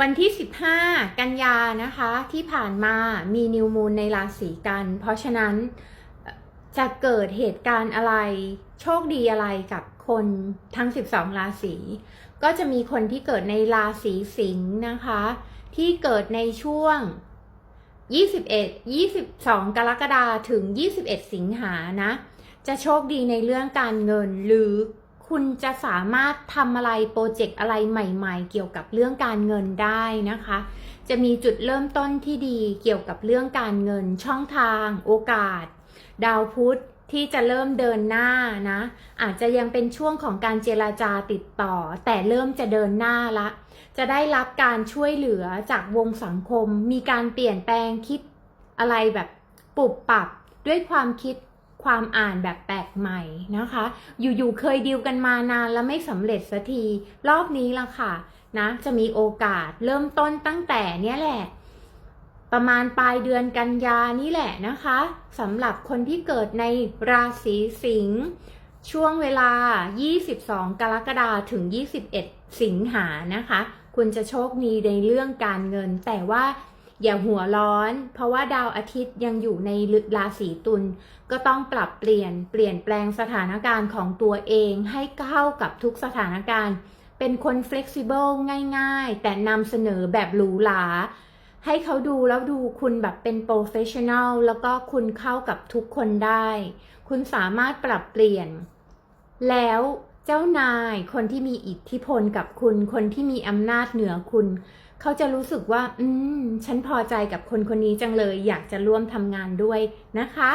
วันที่ 15 กันยานะคะที่ผ่านมามีนิวมูลในราศีกัน เพราะฉะนั้นจะเกิดเหตุการณ์อะไรโชคดีอะไรกับคนทั้ง 12 ราศีก็จะมีคนที่เกิดในราศีสิงห์นะคะ ที่เกิดในช่วง 21 22 กรกฎาคมถึง 21 สิงหานะ จะโชคดีในเรื่องการเงินหรือ คุณจะสามารถทำอะไรโปรเจกต์อะไรใหม่ ๆ เกี่ยวกับเรื่องการเงินได้นะคะ จะมีจุดเริ่มต้นที่ดีเกี่ยวกับเรื่องการเงิน ช่องทาง โอกาส ดาวพุธที่จะเริ่มเดินหน้านะ อาจจะยังเป็นช่วงของการเจราจาติดต่อ แต่เริ่มจะเดินหน้าละ จะได้รับการช่วยเหลือจากวงสังคม มีการเปลี่ยนแปลงคิดอะไรแบบปรับปรับด้วยความคิด ความอ่านแบบแปลกใหม่นะคะ อยู่ๆเคยดีลกันมานานแล้วไม่สำเร็จสักที รอบนี้ละค่ะนะจะมีโอกาสเริ่มต้นตั้งแต่เนี้ยแหละ ประมาณปลายเดือนกันยานี่แหละนะคะสำหรับคนที่เกิดในราศีสิงห์ช่วงเวลา 22 กรกฎาคมถึง 21 สิงหานะคะ คุณจะโชคดีในเรื่องการเงิน แต่ว่า อย่าหัวร้อน เพราะว่าดาวอาทิตย์ยังอยู่ในราศีตุลก็ต้องปรับเปลี่ยนเปลี่ยนแปลงสถานการณ์ของตัวเองให้เข้ากับทุกสถานการณ์ เป็นคน flexible ง่าย ๆ แต่นำเสนอแบบหรูหราให้เขาดูแล้วดูคุณแบบเป็น professional แล้วก็คุณเข้ากับทุกคนได้ คุณสามารถปรับเปลี่ยน แล้วเจ้านายคนที่มีอิทธิพลกับคุณ คนที่มีอำนาจเหนือคุณ เขาจะรู้สึกว่า อืม ฉันพอใจกับคนคนนี้จังเลย อยากจะร่วมทำงานด้วยนะคะ